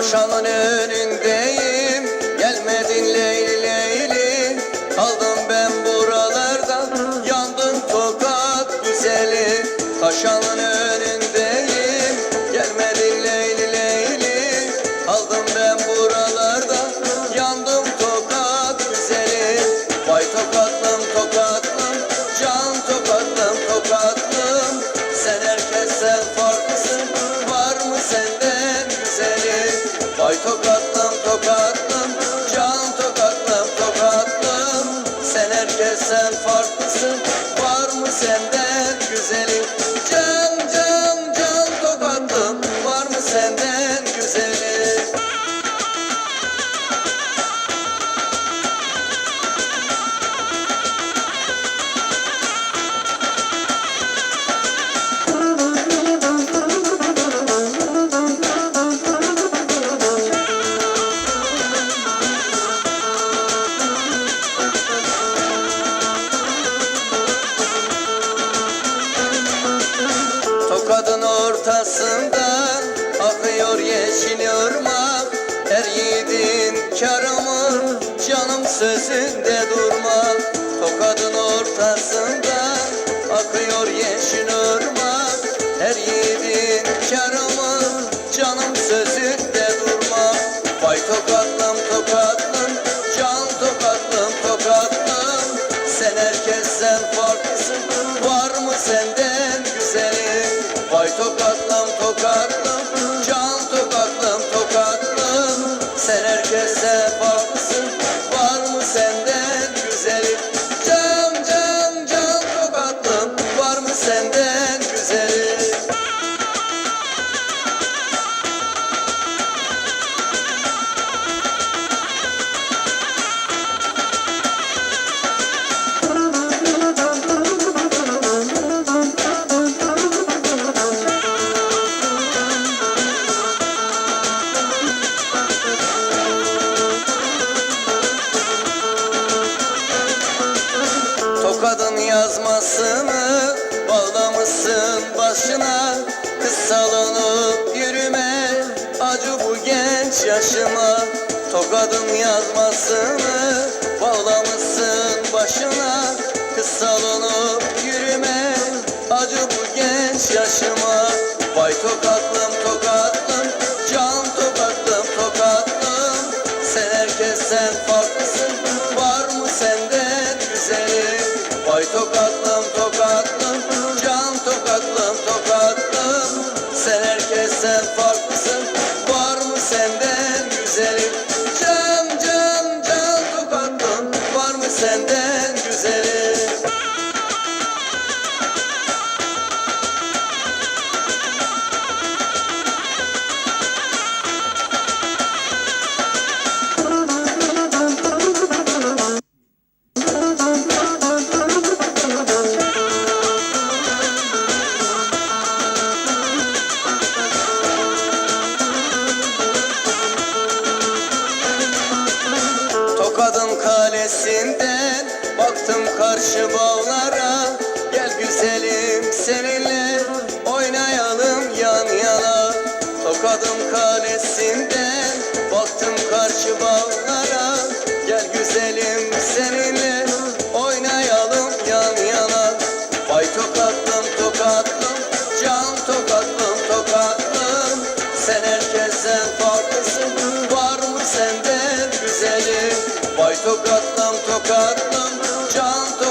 Taşanın önündeyim Gelmedin Leyli Leyli. Kaldım ben buralarda Yandım tokat güzeli. Taşanın önündeyim Gelmedin Leyli Leyli. Kaldım ben buralarda Yandım tokat güzeli. Vay tokatlım tokatlım Can tokatlım tokatlım. Sen herkesten farklısın Vay tokatlım tokatlım Can tokatlım tokatlım Sen herkesten farklısın Var mı senden güzeli Can can can tokatlım Var mı senden ortasından akıyor yeşil ırmak. Her yiğidin karımı canım sözünde durma Tokadın ortasından akıyor yeşil ırmak. Her yiğidin karımı canım sözünde durma Vay tokatlım tokatlım can tokatlım tokatlım. Sen herkesten farklısın var mı senden Vay tokatlım tokatlım Tokadın yazmasını bağlamışsın başına. Kız salınıp yürüme acı bu genç yaşıma. Tokadın yazmasını bağlamışsın başına. Kız salınıp yürüme acı bu genç yaşıma. Vay tokatlım tokatlım can tokatlım tokatlım. Sen herkesten farklısın var tokatlım tokatlım can tokatlım tokatlım Sen herkesten farklısın var mı senden güzeli Can can can tokatlım var mı senden Kalesinden baktım karşı bağlara. Gel güzelim seninle oynayalım yan yana. Tokadın kalesinden baktım karşı bağlara. Gel güzelim seninle oynayalım yan yana. Vay tokatlım tokatlım can tokatlım tokatlım. Sen herkesten farklısın var mı güzeli Vay tokatlım tokatlım can tokatlım